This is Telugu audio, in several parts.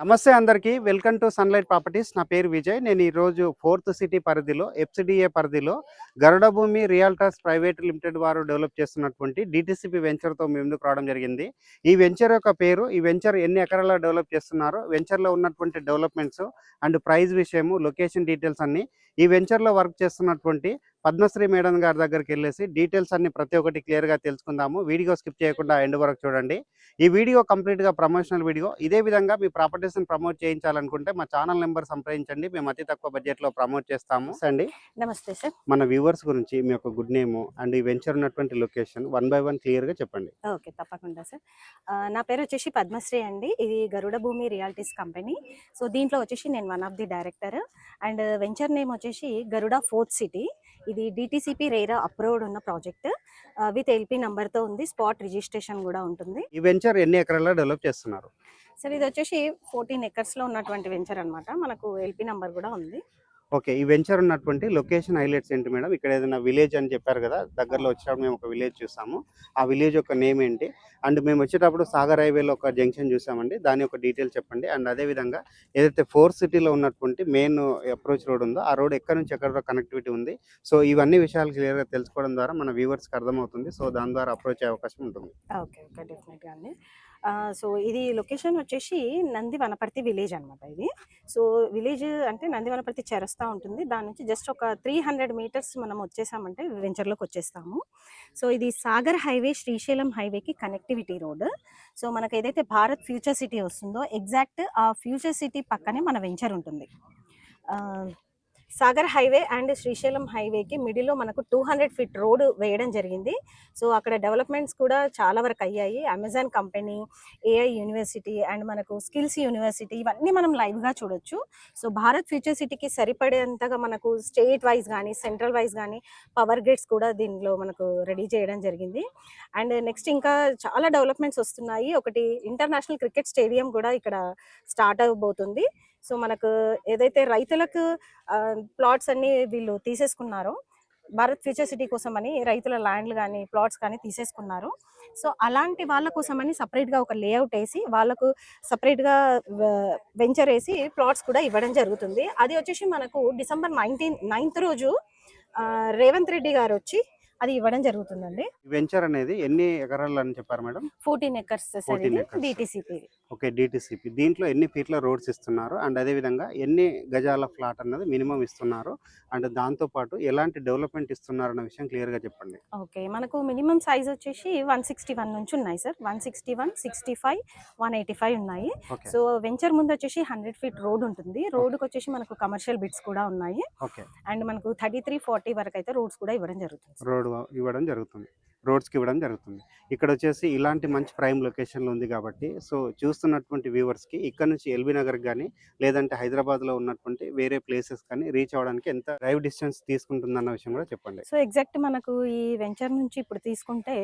నమస్తే అందరికీ. Welcome to sunlight properties. నా పేరు విజయ్. నేను ఈరోజు ఫోర్త్ సిటీ పరిధిలో ఎఫ్సిడిఏ పరిధిలో Garuda Bhoomi realtors private limited వారు డెవలప్ చేస్తున్నటువంటి డిటిసిపి వెంచర్తో మీ ముందుకు రావడం జరిగింది. ఈ వెంచర్ యొక్క పేరు ఈ వెంచర్ ఎన్ని ఎకరాల్లో డెవలప్ చేస్తున్నారో వెంచర్లో ఉన్నటువంటి డెవలప్మెంట్స్ అండ్ ప్రైస్ విషయము లొకేషన్ డీటెయిల్స్ అన్ని ఈ వెంచర్లో వర్క్ చేస్తున్నటువంటి పద్మశ్రీ మేడం గారి దగ్గరికి వెళ్ళేసి డీటెయిల్స్ అన్ని ప్రతి ఒక్కటి క్లియర్గా తెలుసుకుందాము. వీడియో స్కిప్ చేయకుండా ఎండ్ వరకు చూడండి. ఈ వీడియో కంప్లీట్గా ప్రమోషనల్ వీడియో. ఇదే విధంగా మీ ప్రాపర్టీస్ని ప్రమోట్ చేయించాలనుకుంటే మా ఛానల్ నెంబర్ సంప్రదించండి. మేము అతి తక్కువ బడ్జెట్లో ప్రమోట్ చేస్తాము. అండి. నమస్తే సార్ మన వ్యూవర్స్ గురించి మీ యొక్క గుడ్ నేమ్ అండ్ ఈ వెంచర్ ఉన్నటువంటి లొకేషన్ వన్ బై వన్ క్లియర్గా చెప్పండి. ఓకే తప్పకుండా సార్ నా పేరు వచ్చేసి పద్మశ్రీ అండి. ఇది గరుడ భూమి రియాలిటీస్ కంపెనీ. సో దీంట్లో వచ్చేసి నేను one of the director. And venture name వచ్చేసి గరుడ ఫోర్త్ సిటీ. ఇది డిటీసీపీ రేరా అప్రూవ్డ్ ఉన్న ప్రాజెక్ట్ విత్ ఎల్పీ తో ఉంది స్పాట్ రిజిస్ట్రేషన్ కూడా ఉంటుంది. ఈ వెంచర్ ఎన్ని ఎకరాల్లో డెవలప్ చేస్తున్నారు? సార్ ఇది వచ్చేసి ఫోర్టీన్ ఎకర్స్లో ఉన్నటువంటి వెంచర్ అన్నమాట. మనకు ఎల్పీ నంబర్ కూడా ఉంది. ఓకే ఈ వెంచర్ ఉన్నటువంటి లొకేషన్ హైలైట్స్ ఏంటి మేడం? ఇక్కడ ఏదైనా విలేజ్ అని చెప్పారు కదా దగ్గరలో వచ్చేటప్పుడు మేము ఒక విలేజ్ చూసాము. ఆ విలేజ్ యొక్క నేమ్ ఏంటి? అండ్ మేము వచ్చేటప్పుడు సాగర్ హైవేలో ఒక జంక్షన్ చూసామండి. దాని యొక్క డీటెయిల్ చెప్పండి. అండ్ అదే విధంగా ఏదైతే ఫోర్ సిటీలో ఉన్నటువంటి మెయిన్ అప్రోచ్ రోడ్ ఉందో ఆ రోడ్ ఎక్కడి నుంచి ఎక్కడ కనెక్టివిటీ ఉంది? సో ఇవన్నీ విషయాలు క్లియర్గా తెలుసుకోవడం ద్వారా మన వ్యూవర్స్కి అర్థమవుతుంది. సో దాని ద్వారా అప్రోచ్ అయ్యే అవకాశం ఉంటుంది. ఓకే ఓకే డెఫినెట్గా అండి. సో ఇది లొకేషన్ వచ్చేసి నంది వనపర్తి విలేజ్ అనమాట ఇది. సో విలేజ్ అంటే నంది వనపర్తి వస్తూ ఉంటుంది. దాని నుంచి జస్ట్ ఒక త్రీ హండ్రెడ్ మీటర్స్ మనం వచ్చేసామంటే వెంచర్లోకి వచ్చేస్తాము. సో ఇది సాగర్ హైవే శ్రీశైలం హైవేకి కనెక్టివిటీ రోడ్. సో మనకు ఏదైతే భారత్ ఫ్యూచర్ సిటీ వస్తుందో ఎగ్జాక్ట్ ఆ ఫ్యూచర్ సిటీ పక్కనే మన వెంచర్ ఉంటుంది. సాగర్ హైవే అండ్ శ్రీశైలం హైవేకి మిడిల్లో మనకు టూ హండ్రెడ్ ఫీట్ రోడ్ వేయడం జరిగింది. సో అక్కడ డెవలప్మెంట్స్ కూడా చాలా వరకు అయ్యాయి. Amazon company AI university and మనకు స్కిల్స్ యూనివర్సిటీ ఇవన్నీ మనం లైవ్గా చూడొచ్చు. సో భారత్ ఫ్యూచర్ సిటీకి సరిపడేంతగా మనకు స్టేట్ వైజ్ కానీ సెంట్రల్ వైజ్ కానీ పవర్ గ్రిడ్స్ కూడా దీనిలో మనకు రెడీ చేయడం జరిగింది. అండ్ నెక్స్ట్ ఇంకా చాలా డెవలప్మెంట్స్ వస్తున్నాయి. ఒకటి ఇంటర్నేషనల్ క్రికెట్ స్టేడియం కూడా ఇక్కడ స్టార్ట్ అవబోతుంది సో మనకు ఏదైతే రైతులకు ప్లాట్స్ అన్ని వీళ్ళు తీసేసుకున్నారో భారత్ ఫ్యూచర్ సిటీ కోసం అని రైతుల ల్యాండ్లు కానీ ప్లాట్స్ కానీ తీసేసుకున్నారు. సో అలాంటి వాళ్ళ కోసం అని సపరేట్గా ఒక లేఅవుట్ వేసి వాళ్ళకు సపరేట్గా వెంచర్ వేసి ప్లాట్స్ కూడా ఇవ్వడం జరుగుతుంది. అది వచ్చేసి మనకు డిసెంబర్ నైన్టీన్ నైన్త్ రోజు రేవంత్ రెడ్డి గారు వచ్చి అది ఇవ్వడం జరుగుతుందండి. వెంచర్ అనేది ఎన్ని ఎకరాలు అని చెప్పారు madam? Fourteen acres 14 acres. DTCP okay DTCP దీంట్లో ఎన్ని ఫీట్ల రోడ్స్ ఇస్తున్నారు? అండ్ అదేవిధంగా ఎన్ని గజాల ఫ్లాట్ అన్నది మినిమం ఇస్తున్నారు? అండ్ దాంతోపాటు ఎలాంటి డెవలప్మెంట్ ఇస్తున్నారు అన్న విషయం క్లియర్గా చెప్పండి. ఓకే. మనకు మినిమం సైజ్ వచ్చేసి వన్ సిక్స్టీ వన్ నుంచి ఉన్నాయి sir. One sixty one sixty five one eighty five ఉన్నాయి. సో వెంచర్ ముందు వచ్చేసి హండ్రెడ్ ఫీట్ రోడ్ ఉంటుంది. రోడ్కి వచ్చేసి మనకు కమర్షియల్ బిట్స్ కూడా ఉన్నాయి. ఓకే. అండ్ మనకు థర్టీ త్రీ ఫార్టీ వరకు అయితే రోడ్స్ కూడా ఇవ్వడం జరుగుతుంది రోడ్ ఇవ్వడం జరుగుతుంది. రోడ్స్కి ఇవ్వడం జరుగుతుంది. ఇక్కడ వచ్చేసి ఇలాంటి మంచి ప్రైమ్ లొకేషన్లో ఉంది కాబట్టి సో చూస్తున్నటువంటి వ్యూవర్స్కి ఇక్కడ నుంచి ఎల్బీ నగర్ కానీ లేదంటే హైదరాబాద్లో ఉన్నటువంటి వేరే ప్లేసెస్ కానీ రీచ్ అవ్వడానికి ఎంత డ్రైవ్ డిస్టెన్స్ తీసుకుంటుందన్న విషయం కూడా చెప్పండి. సో ఎగ్జాక్ట్ మనకు ఈ వెంచర్ నుంచి ఇప్పుడు తీసుకుంటే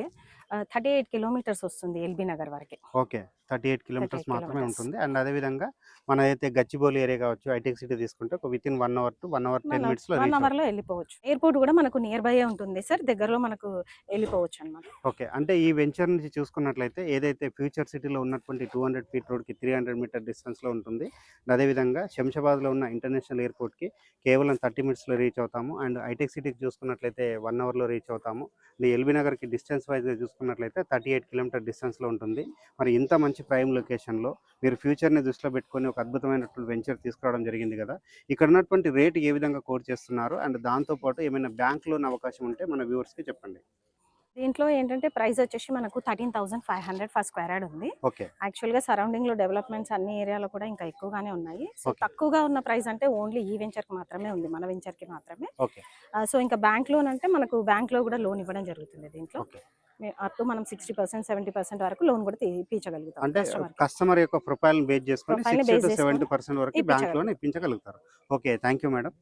థర్టీ ఎయిట్ కిలోమీటర్స్ వస్తుంది ఎల్బీ నగర్ వరకు. ఓకే. థర్టీ ఎయిట్ కిలోమీటర్స్ 38 మాత్రమే. ఉంటుంది. అండ్ అదేవిధంగా మన అయితే గచ్చిబౌలి ఏరియా కావచ్చు ఐటెక్ సిటీ తీసుకుంటే ఒక with in one hour to one hour ten మినిట్స్లో వన్ అవర్లో వెళ్ళిపోవచ్చు. ఎయిర్పోర్ట్ కూడా మనకు నియర్ బై ఉంటుంది సార్? దగ్గరలో మనకు వెళ్ళిపోవచ్చు. అనమాట ఓకే. అంటే ఈ వెంచర్ నుంచి చూసుకున్నట్లయితే ఏదైతే ఫ్యూచర్ సిటీలో ఉన్నటువంటి టూ హండ్రెడ్ ఫీట్ రోడ్కి త్రీ హండ్రెడ్ మీటర్ డిస్టెన్స్లో ఉంటుంది. అదేవిధంగా శంషాబాద్లో ఉన్న ఇంటర్నేషనల్ ఎయిర్పోర్ట్కి కేవలం థర్టీ మినిట్స్లో రీచ్ అవుతాము. అండ్ ఐటెక్ సిటీకి చూసుకున్నట్లయితే వన్ అవర్లో రీచ్ అవుతాము. అండ్ ఎల్బీ నగర్కి డిస్టెన్స్ వైజ్గా చూసుకున్నట్లయితే థర్టీ ఎయిట్ కిలోమీటర్ డిస్టెన్స్లో ఉంటుంది. మరి ఇంత మంచి ప్రైమ్ లొకేషన్లో మీరు ఫ్యూచర్ని దృష్టిలో పెట్టుకొని ఒక అద్భుతమైనటువంటి వెంచర్ తీసుకురావడం జరిగింది కదా! ఇక్కడ ఉన్నటువంటి రేటు ఏ విధంగా కోట్ చేస్తున్నారు? అండ్ దాంతోపాటు ఏమైనా బ్యాంక్ లోన్ అవకాశం ఉంటే మన వ్యూవర్స్కి చెప్పండి. దీంట్లో ఏంటంటే ప్రైస్ వచ్చేసి మనకు thirteen thousand five hundred for square yard ఉంది. ఓకే. యాక్చువల్గా సరౌండింగ్లో డెవలప్మెంట్స్ అన్ని ఏరియాలో కూడా ఇంకా ఎక్కువగానే ఉన్నాయి. సో. తక్కువగా ఉన్న ప్రైస్ అంటే ఓన్లీ ఈ వెంచర్కి మాత్రమే ఉంది మన వెంచర్కి మాత్రమే సో ఇంకా బ్యాంక్ లోన్ అంటే మనకు బ్యాంక్లో కూడా లోన్ ఇవ్వడం జరుగుతుంది దీంట్లో. అప్ టు మనం సిక్స్టీ పర్సెంట్ సెవెంటీ పర్సెంట్ వరకు లోన్ కూడా తీపించగలుగుతాం అంటే కస్టమర్ యొక్క ప్రొఫైల్ బేస్ చేసుకొని సెవెంటీ పర్సెంట్ వరకు bank loan ఇప్పించగలుగుతారు. Okay thank you madam.